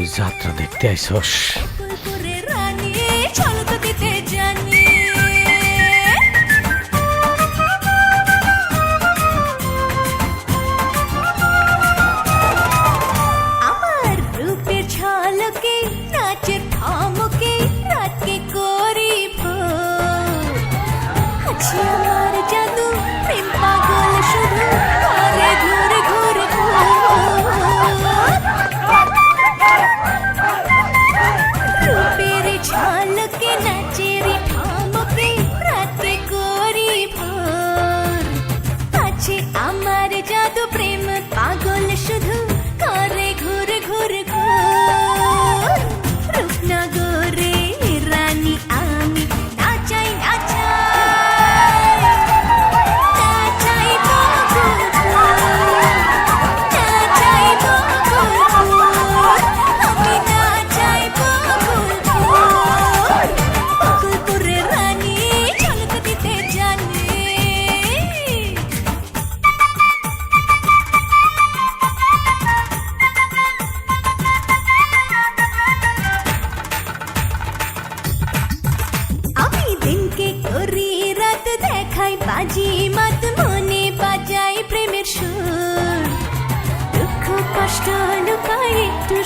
তুই যাত্রা দেখতে আইসস।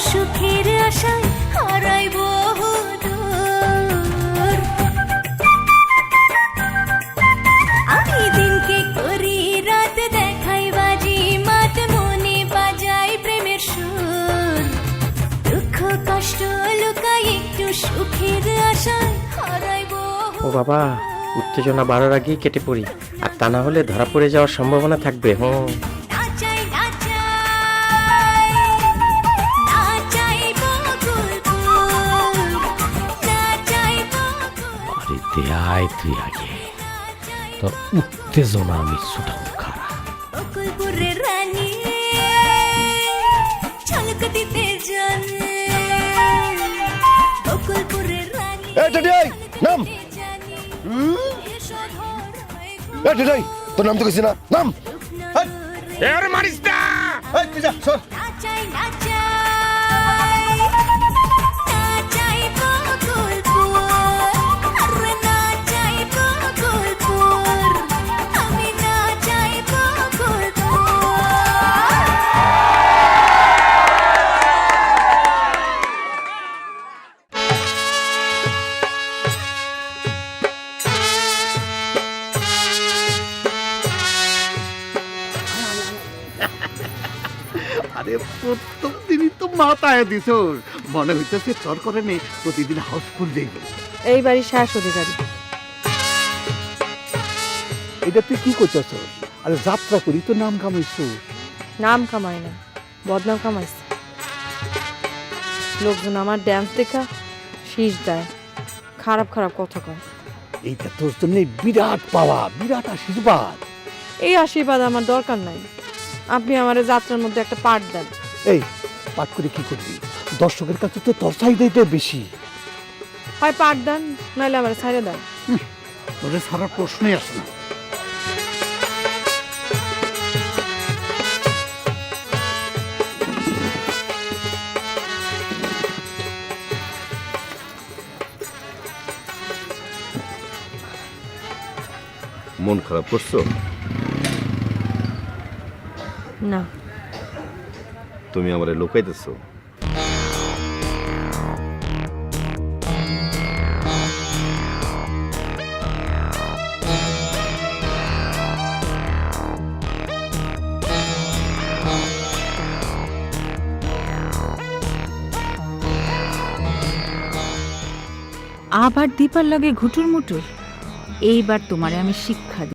সুখের আশায় হারাই বহু আমি দিনকে করি রাত দেখাই বাজি মাত মনে বাজাই প্রেমের সুর। দুঃখ কষ্ট লুকাই একটু সুখের আশায় হারাই ও বাবা উত্তেজনা বাড়ার আগেই কেটে পড়ি। আর তা না হলে ধরা পড়ে যাওয়ার সম্ভাবনা থাকবে হুম। দেয়াই তুই আগে তোর উত্তেজনা আমি ছুটাও খারা নাম। তোর নাম তো কইছি না নাম। এর মারিস না। এই তুই যা সর। আরে প্রথম দিনই তো মাথায় দিছ মনে হইতেছে তোর করে নে প্রতিদিন হাউসফুল যাইব এই বাড়ির শ্বাস অধিকারী এটা তুই কি করতেছ আরে যাত্রা করি তো নাম কামাইছ। নাম কামাই না বদনাম কামাইছে। লোকজন আমার ড্যান্স দেখা শীষ দেয় খারাপ খারাপ কথা কয়। এইটা তোর জন্য বিরাট পাওয়া বিরাট আশীর্বাদ। এই আশীর্বাদ আমার দরকার নাই। আপনি আমার যাত্রার মধ্যে একটা পাঠ দেন। এই পাঠ করে কি করবি? দর্শকের কাছে তো তোর চাহিদাই বেশি। হয় পাঠ দেন নাহলে আমার ছাড়ে দেন। তোরে সারার প্রশ্নই আসে না। মন খারাপ করছ? না। তুমি আমারে লুকাইতেছো। আবার দীপার লগে ঘুটুর মুটুর। এইবার তোমারে আমি শিক্ষা